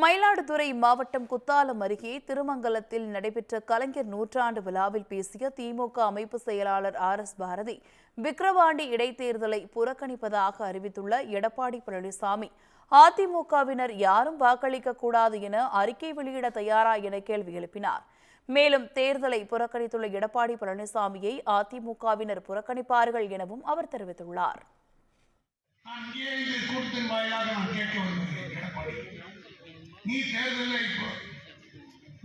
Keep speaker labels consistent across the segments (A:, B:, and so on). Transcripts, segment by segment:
A: மயிலாடுதுறை மாவட்டம் குத்தாலம் அருகே திருமங்கலத்தில் நடைபெற்ற கலைஞர் நூற்றாண்டு விழாவில் பேசிய திமுக அமைப்பு செயலாளர் ஆர் எஸ் பாரதி விக்கிரவாண்டி இடைத்தேர்தலை புறக்கணிப்பதாக அறிவித்துள்ள எடப்பாடி பழனிசாமி அதிமுகவினர் யாரும் வாக்களிக்க கூடாது என அறிக்கை வெளியிட தயாரா என கேள்வி எழுப்பினார். மேலும் தேர்தலை புறக்கணித்துள்ள எடப்பாடி பழனிசாமியை அதிமுகவினர் புறக்கணிப்பார்கள் எனவும் அவர் தெரிவித்துள்ளார்.
B: நீ தேர்தலில் இப்போ.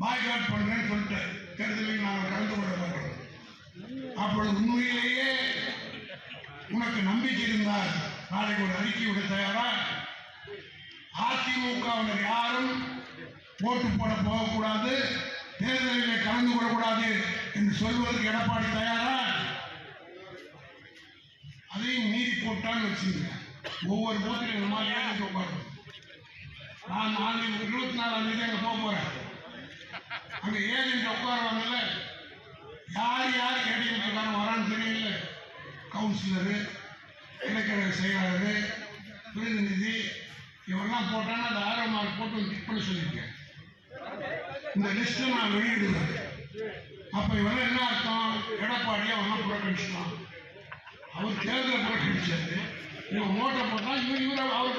B: பாய்காட் பண்றேன்னு சொல்லிட்டு தேர்தலில் நாங்கள் கலந்து கொள்ள மாட்டோம். அப்பொழுது உண்மையிலேயே உனக்கு நம்பிக்கை இருந்தால் நாளைக்கு ஒரு அறிக்கை விட தயாரா? அதிமுகவினர் யாரும் ஓட்டு போட போகக்கூடாது தேர்தலில் கலந்து கொள்ளக்கூடாது என்று சொல்வதற்கு எடப்பாடி தயாரா? அதையும் மீறி போட்டான்னு வச்சுங்க. ஒவ்வொரு போட்டிலும் இந்த மாதிரி ஏறிட்டு உட்காரும் நான் நாளைக்கு இருபத்தி நாலாம் தேதி அங்கே போக போறேன். அங்கே ஏஜென்ட் உட்காருவாங்கல்ல யார் யார் ஏடிஎம்காரன் வரான்னு தெரியல. கவுன்சிலரு இலக்கண செயலாளர் பிரதிநிதி இவரெல்லாம் போட்டாங்கன்னா அந்த ஆயிரம் மார்க் போட்டு டிக் பண்ண சொல்லியிருக்கேன். இந்த லிஸ்ட்டை நான் வெளியிடுவேன். அப்போ இவரெல்லாம் என்ன அர்த்தம்? எடப்பாடியை அவன் புறக்கணிச்சிட்டான். அவர் தேர்தலை புறக்கணிச்சாரு. இவன் ஓட்டை போட்டால் இவர் இவர் அவர்